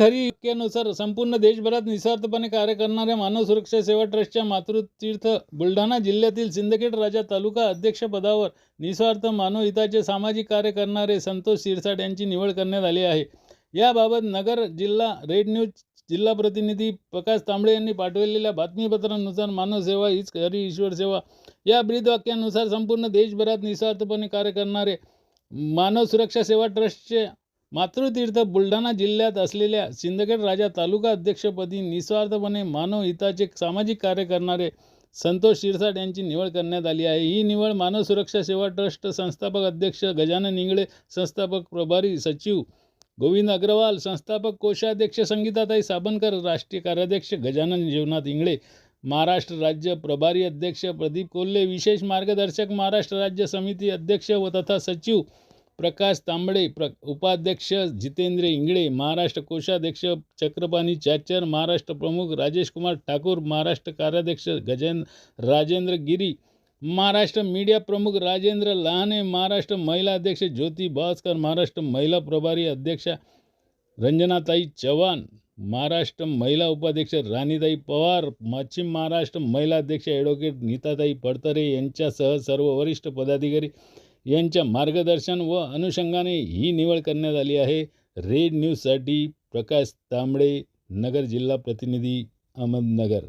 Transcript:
खरी इतक्यानुसार संपूर्ण देशभरात निस्वार्थपणे कार्य करणाऱ्या मानव सुरक्षा सेवा ट्रस्टच्या मातृतीर्थ बुलढाणा जिल्ह्यातील सिंदखेड राजा तालुका अध्यक्षपदावर निस्वार्थ मानवहिताचे सामाजिक कार्य करणारे संतोष शिरसाट यांची निवड करण्यात आली आहे. याबाबत नगर जिल्हा रेड न्यूज जिल्हा प्रतिनिधी प्रकाश तांबळे यांनी पाठवलेल्या बातमीपत्रानुसार मानवसेवा हीच खरी ईश्वर सेवा. या ब्रीदवाक्यानुसार संपूर्ण देशभरात निस्वार्थपणे कार्य करणारे मानव सुरक्षा सेवा ट्रस्टचे मातृतीर्थ बुलढाणा जिल्ह्यात असलेल्या सिंदखेड राजा तालुका अध्यक्षपदी निस्वार्थपणे मानव हिताचे सामाजिक कार्य करणारे संतोष शिरसाट यांची निवड करण्यात आली आहे. ही निवड मानव सुरक्षा सेवा ट्रस्ट संस्थापक अध्यक्ष गजानन इंगळे संस्थापक प्रभारी सचिव गोविंद अग्रवाल संस्थापक कोषाध्यक्ष संगीताताई साबणकर राष्ट्रीय कार्याध्यक्ष गजानन जीवनाथ इंगळे महाराष्ट्र राज्य प्रभारी अध्यक्ष प्रदीप कोल्हे विशेष मार्गदर्शक महाराष्ट्र राज्य समिती अध्यक्ष व तथा सचिव प्रकाश तांबडे प्र उपाध्यक्ष जितेंद्र इंगळे महाराष्ट्र कोषाध्यक्ष चक्रपाणी चाचर महाराष्ट्र प्रमुख राजेश कुमार ठाकूर महाराष्ट्र कार्याध्यक्ष गजेन राजेंद्र गिरी महाराष्ट्र मीडिया प्रमुख राजेंद्र लहाने महाराष्ट्र महिला अध्यक्ष ज्योती भास्कर महाराष्ट्र महिला प्रभारी अध्यक्षा रंजनाताई चव्हाण महाराष्ट्र महिला उपाध्यक्ष राणीताई पवार पश्चिम महाराष्ट्र महिला अध्यक्ष ॲडव्होकेट नीताताई पडतरे यांच्यासह सर्व वरिष्ठ पदाधिकारी यांच्या मार्गदर्शन व अनुषंगाने ही निवड करण्यात आली आहे. रेड न्यूजसाठी प्रकाश तांबडे नगर जिल्हा प्रतिनिधी अहमदनगर.